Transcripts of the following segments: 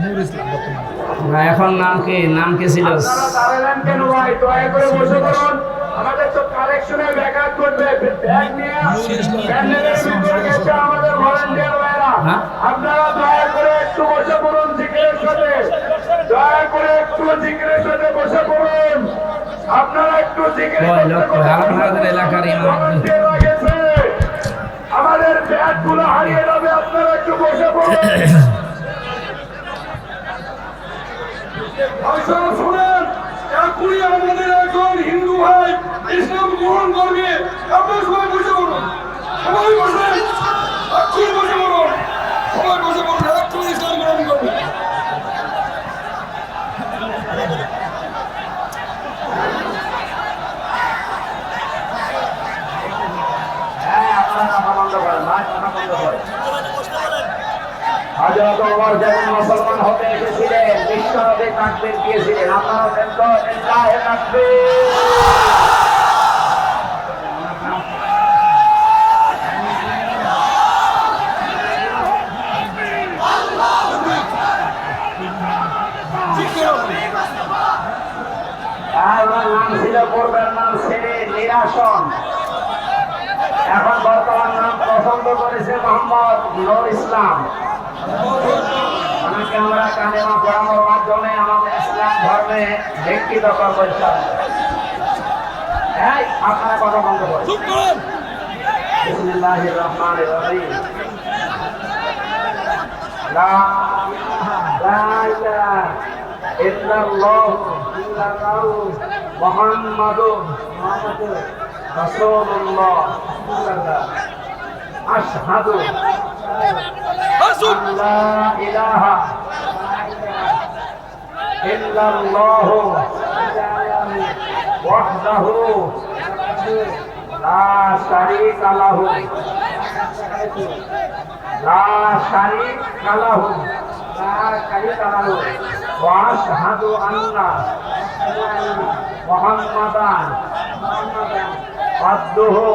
নূর ইসলাম বর্তমানে। না, এখন নাম কি নাম কি ছিল? আপনারা দাঁড়ালেন কেন ভাই? দয়া করে বসে পড়ুন। আমাদের তো কালেকশনে ব্যাঘাত করবে ব্যাগ নিয়ে প্যান্ডেলের ভিতরে গেছে আমাদের ভলান্টিয়ার ভাইরা। হ্যাঁ? আপনারা দয়া করে একটু বসে পড়ুন জিকিরের সাথে। দয়া করে একটু জিকিরের সাথে বসে পড়ুন। আপনারা একটু জিকির ওই এলাকার আমাদের ব্যাগগুলো হারিয়ে যাবে আপনারা একটু বসে পড়ুন আপনারা শুনেন এখনই আমাদের একজন হিন্দু ভাই ইসলাম গ্রহণ করবে। আপনার সবাই বসে বলুন। সবাই বসে এক্ষুনি বসে পড়ুন সবাই বসে পড়ুন এক্ষুনি ইসলাম গ্রহণ করবে হ্যাঁ, আপনারা কথা বন্ধ করেন, ভাই, কথা বন্ধ করেন। হযরত ওমর যেমন মুসলমান হতে এসেছিলেন বিশ্বনবী তাকবীর দিয়েছিলেন তো লিল্লাহি তাকবীর নাম ছিল পূর্বের নাম নিরাসন। এখন বর্তমান নাম পছন্দ করেছে মোহাম্মদ নূর ইসলাম। আমরা কালেমা আমাদের ইসলাম ধর্মে ব্যক্তিগত করছেন এই আপনারা কথা বন্ধ করেন। ইলাহা ইল্লাল্লাহু ওয়াহদাহু লা শারীকা লাহু লা শারীকা লাহু লা শারীকা লাহু ওয়া আশহাদু আন্না মুহাম্মাদান আবদুহু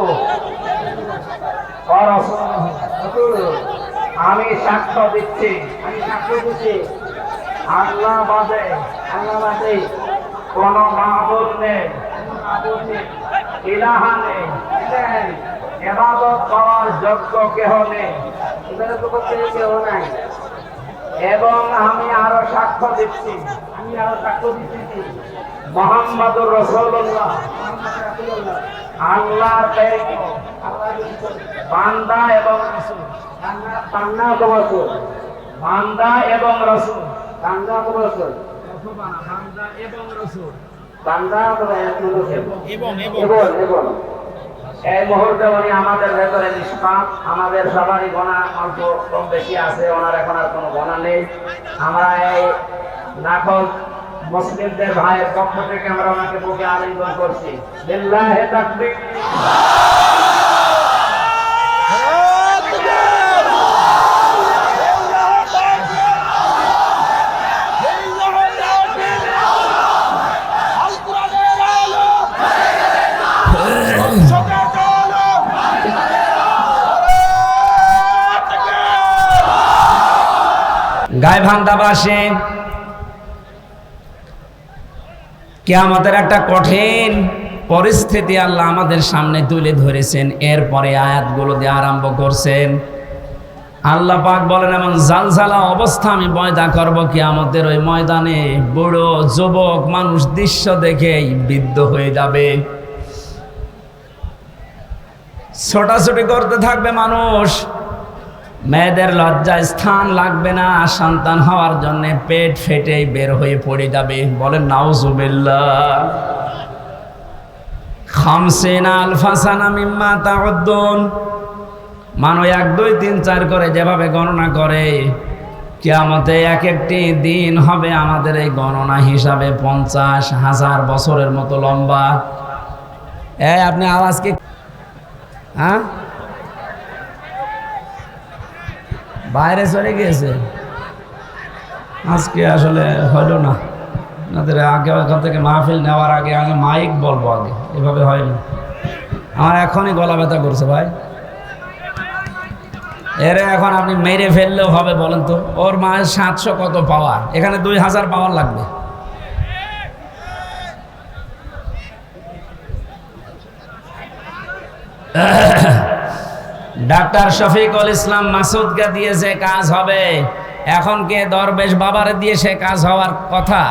ওয়া রাসূলুহু। আমি সাক্ষ্য দিচ্ছি। আমি সাক্ষ্য দিচ্ছি। আল্লাহ বাদে আল্লাহ বাদে কোন মাহবুব নেই, ইলাহা নেই এবাদত করার যোগ্য কেহ নেই। কেহ নাই এবং আমি আরও সাক্ষ্য দিচ্ছি, আমি আরও সাক্ষ্য দিচ্ছি মোহাম্মদুর রসুল্লাহ প্রেরিত বান্দা এবং রসুল। বান্দা এবং রসুল। বান্দা এবং রসুল বান্দা এবং এবং। এই মুহূর্তে উনি আমাদের ভেতরে নিষ্পাপ আমাদের সবারই গোনা অল্প কম বেশি আছে ওনার এখন আর কোনো গোনা নেই। আমরা এই নাকল মুসলিমদের ভাইয়ের পক্ষ থেকে আমরা ওনাকে বুকে আলিঙ্গন করছি। লিল্লাহে তাকবীর। গাইবান্ধাবাসী আমাদের একটা কঠিন পরিস্থিতি আল্লাহ আমাদের সামনে তুলে ধরেছেন। এরপরে আয়াতগুলো দিয়ে আরম্ভ করছেন। আল্লাহ পাক বলেন, এমন জালজালা অবস্থা আমি ময়দা করব কি আমাদের ওই ময়দানে। বুড়ো যুবক মানুষ দৃশ্য দেখেই বৃদ্ধ হয়ে যাবে। ছোটাছুটি করতে থাকবে মানুষ। মেয়েদের লজ্জায় স্থান লাগবে না, সন্তান হওয়ার জন্য পেট ফেটে বের হয়ে পড়ে যাবে। বলেন, নাউজুবিল্লাহ। খামসিন আলফাসানা মিম্মা তাউদ্দুন। মানো এক, দুই, তিন, চার করে যেভাবে গণনা করে, কিয়ামতে এক একটি দিন হবে আমাদের এই গণনা হিসাবে পঞ্চাশ হাজার বছরের মতো লম্বা। এ, আপনি আওয়াজকে হ্যাঁ? বাইরে চলে গিয়েছে। আজকে আসলে হলো না। আপনাদের আগে ওখান থেকে মাহফিল নেওয়ার আগে আগে মাইক বলব আগে। এভাবে হয় না আমার এখনই গলা ব্যথা করছে ভাই। এর এখন আপনি মেরে ফেললেও হবে বলেন তো। ওর মায়ের সাতশো কত পাওয়ার? এখানে দুই হাজার পাওয়ার লাগবে। ডাক্তার শফিকুল ইসলাম মাসুদকে দিয়েছে কাজ হবে। এখন কে দরবেশ বাবারে দিয়ে সে কাজ হওয়ার কথা?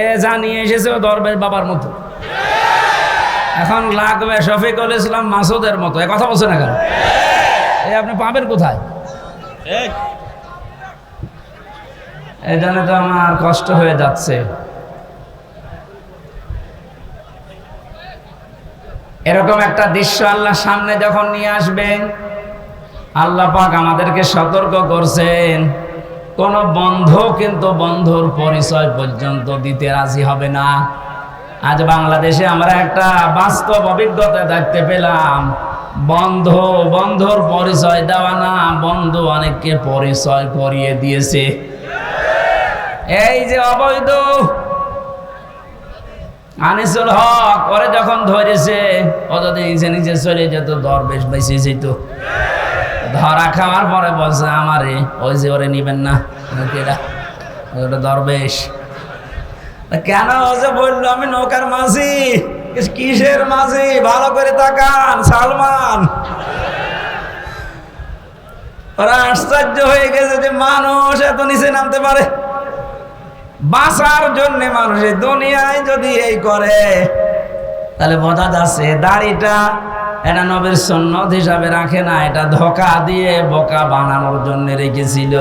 এ জানিয়ে এসেছে দরবেশ বাবার মতো। এখন লাগবে শফিকুল ইসলাম মাসুদের মতো। এ কথা বলছে না কেন? এই আপনি পাবেন কোথায়? এই। জন্য তো আমার কষ্ট হয়ে যাচ্ছে। এরকম একটা দৃশ্য আল্লাহ সামনে যখন নিয়ে আসবেন, আল্লাহ পাক আমাদেরকে সতর্ক করছেন। কোন বন্ধ কিন্তু বন্ধুর পরিচয় পর্যন্ত দিতে রাজি হবে না। আজ বাংলাদেশে আমরা একটা বাস্তব অভিজ্ঞতা দেখতে পেলাম। বন্ধ, বন্ধুর পরিচয় দেওয়া না, বন্ধু অনেককে পরিচয় করিয়ে দিয়েছে। এই যে অবৈধ আনিসুল হক, ওরে যখন ধরেছে, ও যদি নিজে নিজে চলে যেত দরবেশ বেঁচে যেত ধরা খাওয়ার পরে বলছে, আমারে, ওই যে ওরে নিবেন না। ওটা দরবেশ কেন ও যে বলল, আমি নৌকার মাঝি কিসের মাঝি? ভালো করে তাকান, সালমান। ওরা আশ্চর্য হয়ে গেছে যে মানুষ এত নিচে নামতে পারে। বাঁচার জন্য মানুষের দুনিয়ায় যদি এই করে, তাহলে বোঝা যাচ্ছে দাড়িটা এটা নবীর সন্ন্যত হিসাবে রাখে না, এটা ধোকা দিয়ে বোকা বানানোর জন্য রেখেছিল।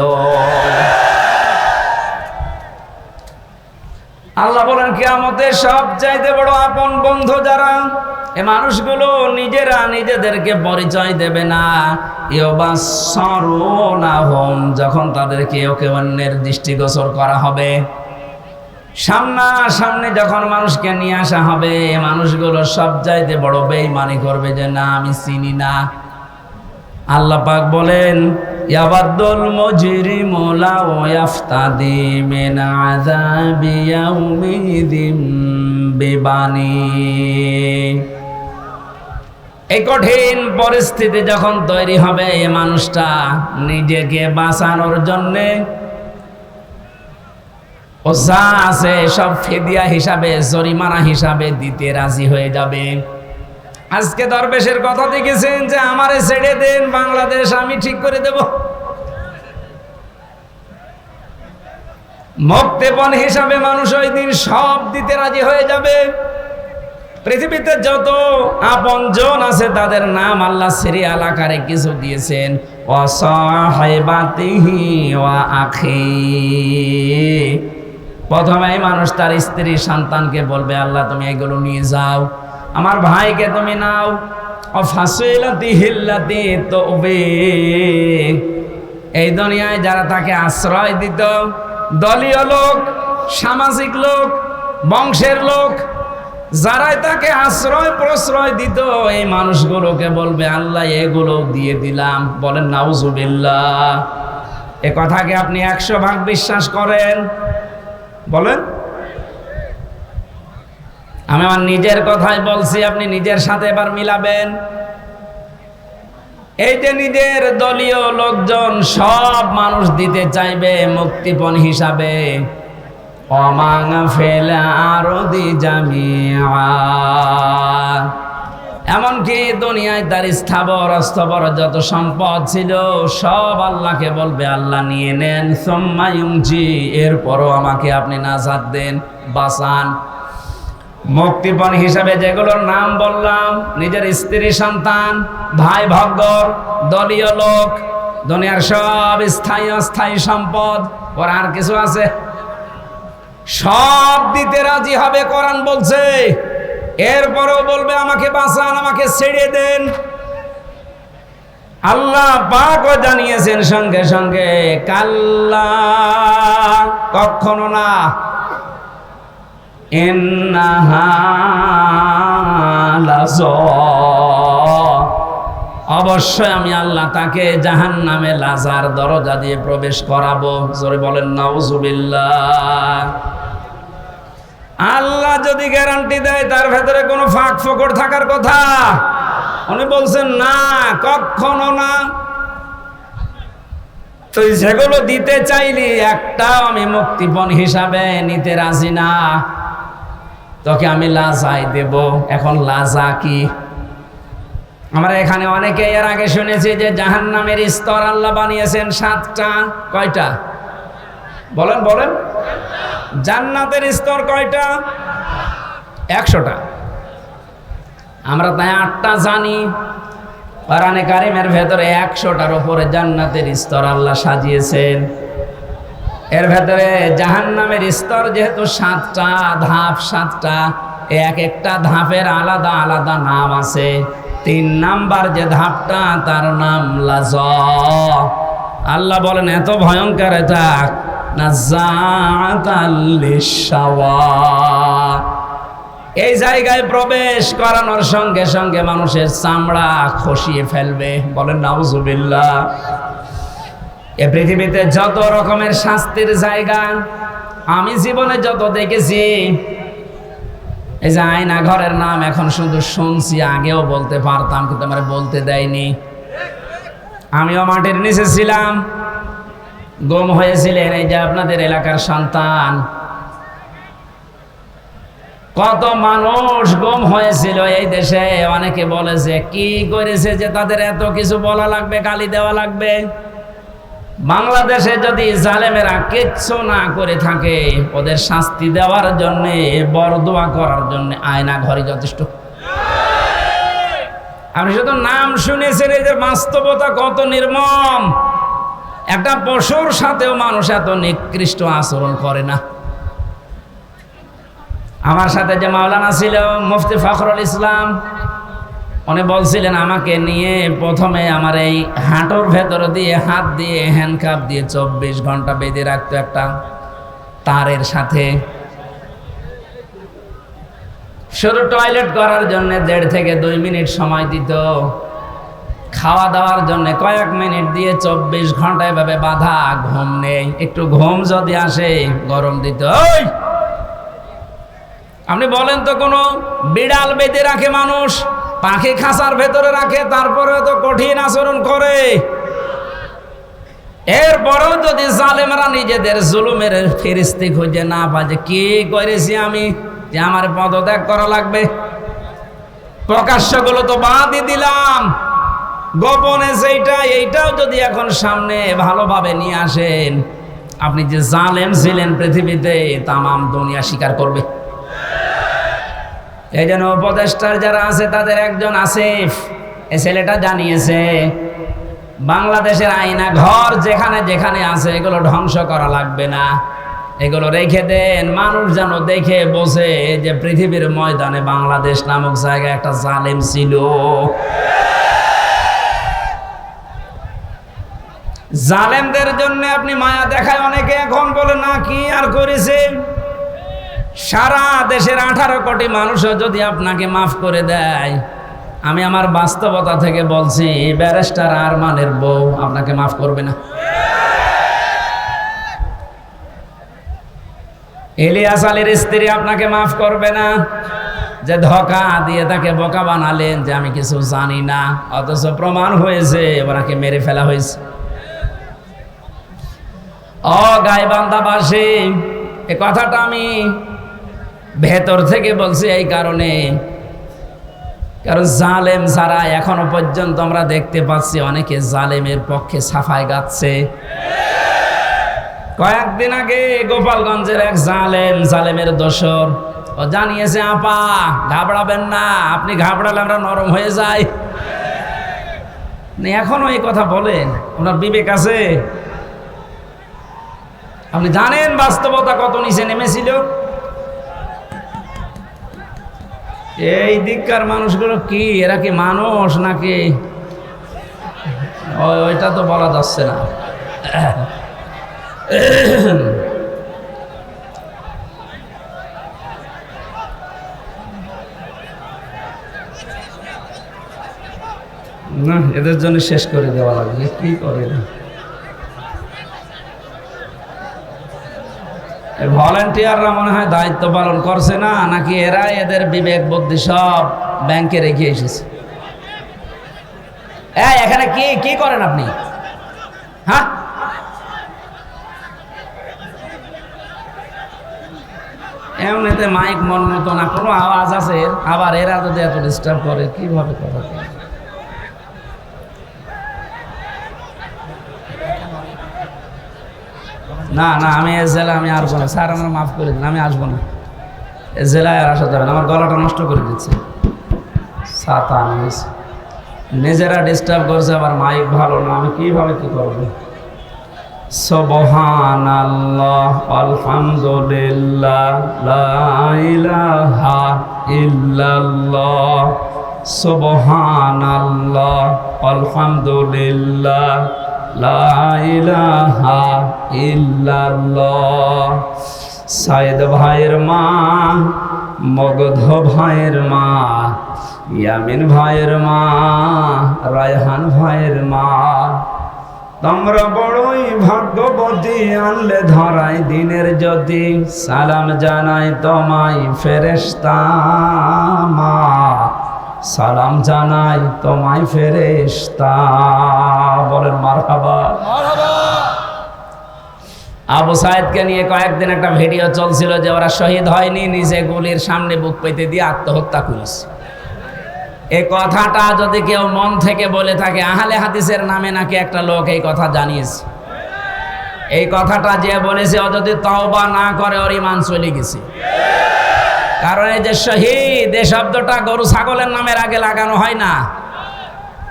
আল্লাহ বলেন কিয়ামতে সব চাইতে বড় আপন বন্ধু যারা, এ মানুষগুলো নিজেরা নিজেদেরকে পরিচয় দেবে না। না হোম, যখন তাদেরকে ওকে অন্যের দৃষ্টিগোচর করা হবে। সামনা সামনে যখন মানুষকে নিয়ে আসা হবে, মানুষগুলো সব চাইতে বড় বেইমানি করবে যে, না, আমি চিনি না। আল্লাহ পাক বলেন এই কঠিন পরিস্থিতি যখন তৈরি হবে, এ মানুষটা নিজেকে বাঁচানোর জন্যে ও যা আছে সব ফেদিয়া হিসাবে, জরিমানা হিসাবে দিতে রাজি হয়ে যাবে। আজকে দরবেশের কথা দেখেছেন যে আমারে ছেড়ে দেন, বাংলাদেশ আমি ঠিক করে দেব। মক্তেপন হিসাবে মানুষ ওই দিন সব দিতে রাজি হয়ে যাবে। পৃথিবীতে যত আপন জন আছে, তাদের নাম আল্লাহ সিরিয়াল আকারে কিছু দিয়েছেন। অসহায়বাতিহি ওয়া আখি প্রথমে মানুষ তার স্ত্রী সন্তানকে বলবে, আল্লাহ, তুমি এগুলো নিয়ে যাও। আমার ভাইকে তুমি নাও। এই দুনিয়ায় যারা তাকে আশ্রয় দিত, দলীয় লোক, সামাজিক লোক, বংশের লোক, যারাই তাকে আশ্রয় প্রশ্রয় দিত, এই মানুষগুলোকে বলবে, আল্লাহ, এগুলো দিয়ে দিলাম। বলেন, নাউজুবিল্লাহ। এ কথাকে আপনি একশো ভাগ বিশ্বাস করেন? বলেন। আমি আমার নিজের কথাই বলছি, আপনি নিজের সাথে এবার মিলাবেন। এই যে নিজের দলীয় লোকজন সব মানুষ দিতে চাইবে মুক্তিপণ হিসাবে। অমাং ফেলা আরও দি জামিয়া। এমনকি দুনিয়ায় তার স্থাবর, অস্তবর যত সম্পদ ছিল, সব আল্লাহকে বলবে, আল্লাহ নিয়ে নেন সোম্মায়ুংজি এরপরও আমাকে আপনি নাজাদ দেন বাসান মুক্তিপণ হিসাবে যেগুলোর নাম বললাম, নিজের স্ত্রী, সন্তান, ভাই ভগ্গর দলীয় লোক, দুনিয়ার সব স্থায়ী, অস্থায়ী সম্পদ, ওর আর কিছু আছে? সব দিতে রাজি হবে, কোরআন বলছে। এরপরও বলবে, আমাকে বাঁচান, আমাকে ছেড়ে দেন। আল্লাহ পাকও জানিয়েছেন সঙ্গে সঙ্গে, কাল্লা, কখনো না। অবশ্যই আমি আল্লাহ তাকে জাহান নামে লাজার দরজা দিয়ে প্রবেশ করাবো। জোরে বলেন, নাউজুবিল্লাহ। আল্লাহ যদি গ্যারান্টি দেয়, তার ভেতরে কোনো ফাঁক ফোকর থাকার কথা। উনি বলছেন, না, কখনো না। তুই যেগুলো দিতে চাইলি একটা আমি মুক্তিপণ হিসাবে নিতে রাজি না। তোকে আমি লাজাই দেব। এখন লাজা কি? আমরা এখানে অনেকে এর আগে শুনেছি যে জাহান নামের স্তর আল্লাহ বানিয়েছেন সাতটা, কয়টা? বলেন বলেন। জান্নাতের স্তর কয়টা? একশোটা। আমরা তাই আটটা জানি। পারানে কারিমের ভেতরে একশোটার ওপরে জান্নাতের স্তর আল্লাহ সাজিয়েছেন। এর ভেতরে জাহান্নামের স্তর যেহেতু সাতটা, ধাপ সাতটা, এক একটা ধাপের আলাদা আলাদা নাম আছে। তিন নাম্বার যে ধাপটা, তার নাম লাজ আল্লাহ বলেন, এত ভয়ঙ্কর এটা। এই জায়গায় প্রবেশ করানোর সঙ্গে সঙ্গে মানুষের চামড়া খসিয়ে ফেলবে। বলেন, নাউজুবিল্লাহ। এ পৃথিবীতে যত রকমের শাস্তির জায়গা, আমি জীবনে যত দেখেছি, এই যে আয়না ঘরের নাম এখন শুধু শুনছি, আগেও বলতে পারতাম, কিন্তু আমার বলতে দেয়নি। আমিও মাটির নিচে ছিলাম। গম হয়েছিলেন এই যে আপনাদের এলাকার সন্তান। কত মানুষ গম হয়েছিল এই দেশে। অনেকে বলেছে কি করেছে যে তাদের এত কিছু বলা লাগবে, গালি দেওয়া লাগবে? বাংলাদেশে যদি জালেমেরা কিচ্ছু না করে থাকে, ওদের শাস্তি দেওয়ার জন্য, বরদোয়া করার জন্য আয়না ঘরে যথেষ্ট। আপনি শুধু নাম শুনেছেন এদের বাস্তবতা কত নির্মম। একটা পশুর সাথেও মানুষ এত নিকৃষ্ট আচরণ করে না। আমার সাথে যে মাওলানা ছিল, মুফতি ফখরুল ইসলাম, উনি বলছিলেন, আমাকে নিয়ে প্রথমে আমার এই হাঁটুর ভেতর দিয়ে হাত দিয়ে হ্যান্ডকাপ দিয়ে চব্বিশ ঘণ্টা বেঁধে রাখতো একটা তারের সাথে। শুধু টয়লেট করার জন্য দেড় থেকে দুই মিনিট সময় দিত। খাওয়া দাওয়ার জন্য কয়েক মিনিট দিয়ে চব্বিশ ঘণ্টা এভাবে বাধা, ঘুম নেই। একটু ঘুম যদি আসে, গরম দিত ওই! আপনি বলেন তো কোনো বিড়াল বেঁধে রাখে মানুষ, পাখি খাঁচার ভেতরে রাখে, তারপরে তো কঠিন আচরণ করে। এরপরেও যদি জালেমরা নিজেদের জুলুমের ফিরিস্তি খুঁজে না যে কি করেছি আমি, যে আমার পদত্যাগ করা লাগবে। প্রকাশ্যগুলো তো বাদই দিলাম। গোপনে সেইটা এইটাও যদি এখন সামনে ভালোভাবে নিয়ে আসেন, আপনি যে জালেম ছিলেন পৃথিবীতে, তামাম দুনিয়া স্বীকার করবে। এই জন্য উপদেষ্টার যারা আছে, তাদের একজন আসিফ, এ ছেলেটা জানিয়েছে, বাংলাদেশের আইনা ঘর যেখানে যেখানে আছে, এগুলো ধ্বংস করা লাগবে না। এগুলো রেখে দেন, মানুষ যেন দেখে বসে যে পৃথিবীর ময়দানে বাংলাদেশ নামক জায়গায় একটা জালেম ছিল। জালেমদের জন্য আপনি মায়া দেখায় অনেকে এখন বলে, না, কি আর করেছে? সারা দেশের আঠারো কোটি মানুষও যদি আপনাকে মাফ করে দেয়, আমি আমার বাস্তবতা থেকে বলছি, ব্যারিস্টার আর মানের বউ আপনাকে মাফ করবে না। এলিয়াস আলীর স্ত্রী আপনাকে মাফ করবে না। যে ধোকা দিয়ে তাকে বোকা বানালেন, যে আমি কিছু জানি না, অথচ প্রমাণ হয়েছে, ওনাকে মেরে ফেলা হয়েছে। অ গাইবান্ধাবাসী এ কথাটা আমি ভেতর থেকে বলছি এই কারণে। কারণ জালেম যারা এখনও পর্যন্ত আমরা দেখতে পাচ্ছি, অনেকে জালেমের পক্ষে সাফাই গাচ্ছে। কয়েকদিন আগে গোপালগঞ্জের এক জালেম, জালেমের দোসর ও জানিয়েছে, আপা, ঘাবড়াবেন না, আপনি ঘাবড়ালে আমরা নরম হয়ে যাই। এখনও এই কথা বলেন আপনার বিবেক আছে? আপনি জানেন বাস্তবতা কত নিচে নেমেছিল? এই দিককার মানুষগুলো কি? এরা কি মানুষ নাকি? ওইটা তো বলা যাচ্ছে না। না, এদের জন্য শেষ করে দেওয়া লাগবে। কি করে? না ভলেন্টিয়াররা মনে হয় দায়িত্ব পালন করছে না, নাকি এরা এদের বিবেক, বুদ্ধি সব ব্যাংকে রেখে এসেছে? হ্যাঁ এখানে কি কি করেন আপনি? হ্যাঁ? এমনিতে মাইক মন মতো না, কোনো আওয়াজ আছে? আবার এরা যদি এত ডিস্টার্ব করে, কীভাবে কথা না না, আমি এ জেলা আমি আসব না স্যার, আমার মাফ করে দিন, আমি আসব না। এ জেলায় আর আসা যাবে না, আমার গলাটা নষ্ট করে দিচ্ছে। নিজেরা ডিস্টার্ব করছে, আবার মাইক ভালো না, আমি কীভাবে কী করব? সবহান আল্লাহ আলহামদুলিল্লাহ ইল্লাল্লাহ সবহান আল্লাহ আলহামদুলিল্লাহ। লা ইলাহা ইল্লাল্লাহ। সাইদ ভাইয়ের মা, মগধ ভাইয়ের মা, ইয়ামিন ভাইয়ের মা, রায়হান ভাইয়ের মা। তোমরা বড়ই ভাগ্যবতী, আনলে ধরাই দিনের যদি সালাম জানাই তোমায় ফেরেস্তা মা। সালাম জানাই তোমায় ফেরেস্তা বলেন মারহাবা। আবু সাহেদকে নিয়ে কয়েকদিন একটা ভিডিও চলছিল যে ওরা শহীদ হয়নি নিজে গুলির সামনে বুক পেতে দিয়ে আত্মহত্যা করেছে। এই কথাটা যদি কেউ মন থেকে বলে থাকে আহলে হাদিসের নামে নাকি একটা লোক এই কথা জানিয়েছে। এই কথাটা যে বলেছে ও যদি তওবা না করে ওর ইমান চলে গেছে। কারণ এই যে শহীদ, এই শব্দটা গরু ছাগলের নামের আগে লাগানো হয় না।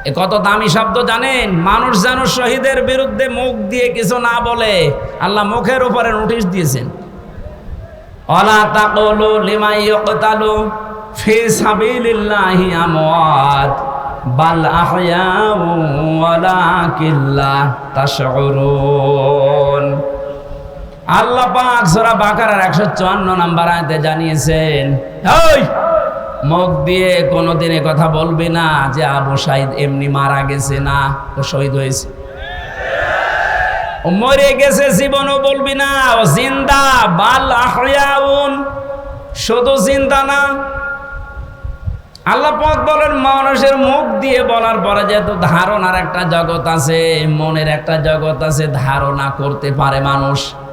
এ কত দামি শব্দ জানেন? মানুষ যেন শহীদের বিরুদ্ধে মুখ দিয়ে কিছু না বলে, আল্লাহ মুখের উপরে নোটিশ দিয়েছেন। অলা লিমাই আল্লাহ পাক সূরা বাকারার 154 নাম্বার আয়াতে জানিয়েছেন, ওই, মুখ দিয়ে কোনোদিন কথা বলবি না যে আবু সাইদ এমনি মারা গেছে না ও শহীদ হয়েছে। ও মরে গেছে জীবনও বলবি না, ও জিন্দা, বাল আহয়াউন, শুধু চিন্তা না। আল্লাহ পাক বলেন, মানুষের মুখ দিয়ে বলার পরে যেহেতু ধারণার একটা জগৎ আছে, মনের একটা জগৎ আছে, ধারণা করতে পারে মানুষ।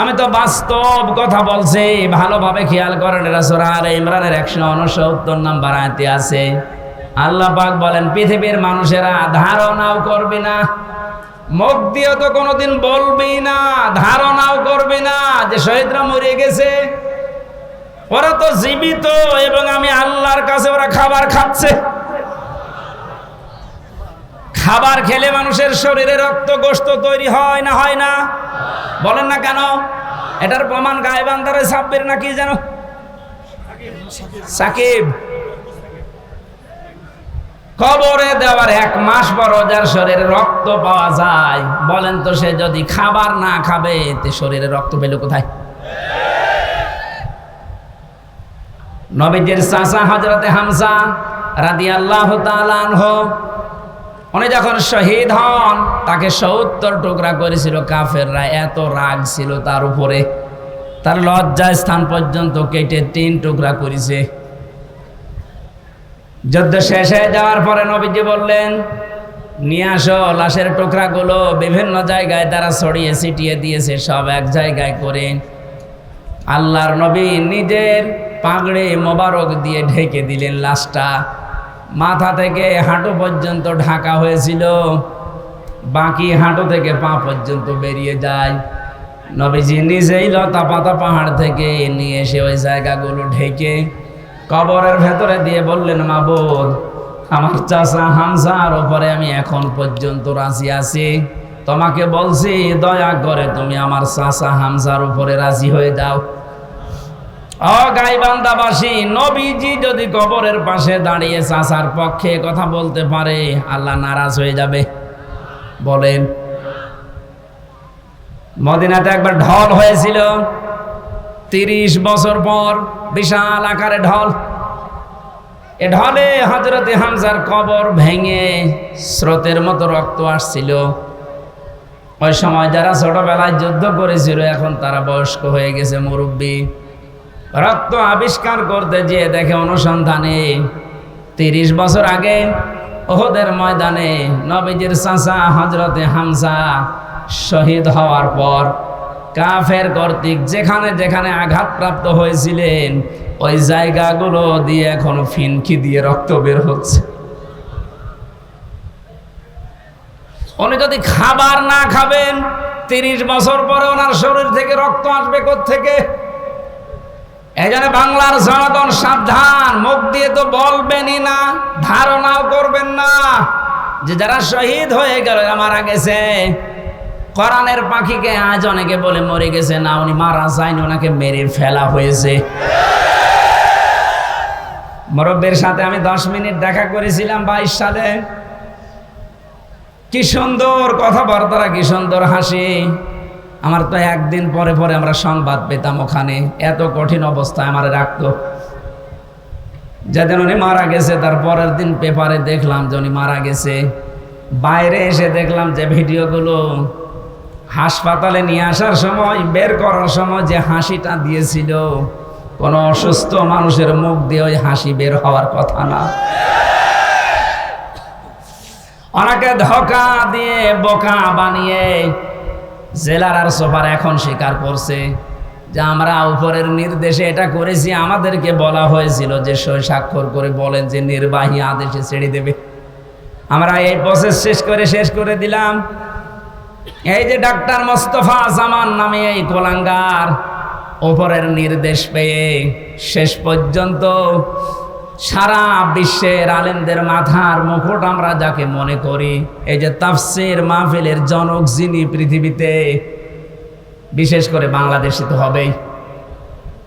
আমি তো বাস্তব কথা বলছি, ভালোভাবে খেয়াল করেন এরা সোরা আর ইমরানের একশো উনসত্তর নাম্বার আয়তে আছে। আল্লাহ পাক বলেন, পৃথিবীর মানুষেরা ধারণাও করবে না, মুখ দিয়ে তো কোনোদিন বলবি না, ধারণাও করবে না যে শহীদরা মরে গেছে। ওরা তো জীবিত এবং আমি আল্লাহর কাছে ওরা খাবার খাচ্ছে। খাবার খেলে মানুষের শরীরে রক্ত গোস্ত তৈরি হয় না হয় না? বলেন না কেন? এটার প্রমাণ গায়ে বান্দারে সাব্বির নাকি যেন সাকিব। কবরে দেওয়ার এক মাস পর যার শরীরে রক্ত পাওয়া যায়। বলেন তো সে যদি খাবার না খাবে, তে শরীরে রক্ত পেল কোথায়? নবীজির চাচা হজরতে হামসা রাদি আল্লাহ উনি যখন শহীদ হন, তাকে সত্তর টুকরা করেছিল কাফেররা, এত রাগ ছিল তার উপরে। তার লজ্জা স্থান পর্যন্ত কেটে তিন টুকরা করেছে। যুদ্ধ শেষ হয়ে যাওয়ার পরে নবীজি বললেন, নিয়ে আসো, লাশের টুকরাগুলো বিভিন্ন জায়গায় তারা ছড়িয়ে ছিটিয়ে দিয়েছে, সব এক জায়গায় করে আল্লাহর নবী নিজের পাগড়ে মোবারক দিয়ে ঢেকে দিলেন লাশটা। মাথা থেকে হাঁটু পর্যন্ত ঢাকা হয়েছিল। বাকি হাঁটু থেকে পা পর্যন্ত বেরিয়ে যায়। নবীজি নিজেই লতা পাতা পাহাড় থেকে নিয়ে এসে ওই জায়গাগুলো ঢেকে কবরের ভেতরে দিয়ে বললেন মা মাবুদ, আমার চাষা হামসার ওপরে আমি এখন পর্যন্ত রাজি আছি। তোমাকে বলছি, দয়া করে তুমি আমার চাষা হামসার উপরে রাজি হয়ে যাও। গাইবান্দাবাসী নবীজি যদি কবরের পাশে দাঁড়িয়ে চাষার পক্ষে কথা বলতে পারে, আল্লাহ নারাজ হয়ে যাবে। বলেন। মদিনাতে একবার ঢল হয়েছিল। তিরিশ বছর পর বিশাল আকারে ঢল। এ ঢলে হজরতে হামজার কবর ভেঙে স্রোতের মতো রক্ত আসছিল। ওই সময় যারা ছোটবেলায় যুদ্ধ করেছিল, এখন তারা বয়স্ক হয়ে গেছে মুরব্বী। রক্ত আবিষ্কার করতে যেয়ে দেখে অনুসন্ধানে তিরিশ বছর আগে ওহদের ময়দানে নবীজির চাচা হজরতে হামসা শহীদ হওয়ার পর কাফের কর্তৃক যেখানে যেখানে আঘাতপ্রাপ্ত হয়েছিলেন, ওই জায়গাগুলো দিয়ে এখন ফিনকি দিয়ে রক্ত বের হচ্ছে। উনি যদি খাবার না খাবেন, তিরিশ বছর পরে ওনার শরীর থেকে রক্ত আসবে থেকে জন্য বাংলার জনগণ সাবধান, মুখ দিয়ে তো বলবেনই না, ধারণাও করবেন না। যে যারা শহীদ হয়ে গেল মারা গেছে। কোরআনের পাখিকে আজ অনেকে বলে মরে গেছে, না, উনি মারা যায়নি, ওনাকে মেরে ফেলা হয়েছে। মুরব্বের সাথে আমি দশ মিনিট দেখা করেছিলাম বাইশ সালে। কি সুন্দর কথাবার্তারা, কি সুন্দর হাসি। আমার তো একদিন পরে পরে আমরা সংবাদ পেতাম ওখানে। এত কঠিন অবস্থায় আমার রাখতো। যেদিন উনি মারা গেছে, তার পরের দিন পেপারে দেখলাম যে উনি মারা গেছে। বাইরে এসে দেখলাম যে ভিডিওগুলো হাসপাতালে নিয়ে আসার সময়, বের করার সময় যে হাসিটা দিয়েছিল, কোনো অসুস্থ মানুষের মুখ দিয়ে ওই হাসি বের হওয়ার কথা না। ওনাকে ধোকা দিয়ে বোকা বানিয়ে জেলার আর সোফার এখন স্বীকার করছে যে আমরা উপরের নির্দেশে এটা করেছি, আমাদেরকে বলা হয়েছিল যে সই স্বাক্ষর করে বলেন যে নির্বাহী আদেশে ছেড়ে দেবে। আমরা এই প্রসেস শেষ করে শেষ করে দিলাম। এই যে ডাক্তার মোস্তফা জামান নামে এই কোলাঙ্গার ওপরের নির্দেশ পেয়ে শেষ পর্যন্ত সারা বিশ্বের আলেমদের মাথার মুকুট আমরা যাকে মনে করি, এই যে তাফসের মাহফিলের জনক যিনি পৃথিবীতে, বিশেষ করে বাংলাদেশে তো হবেই।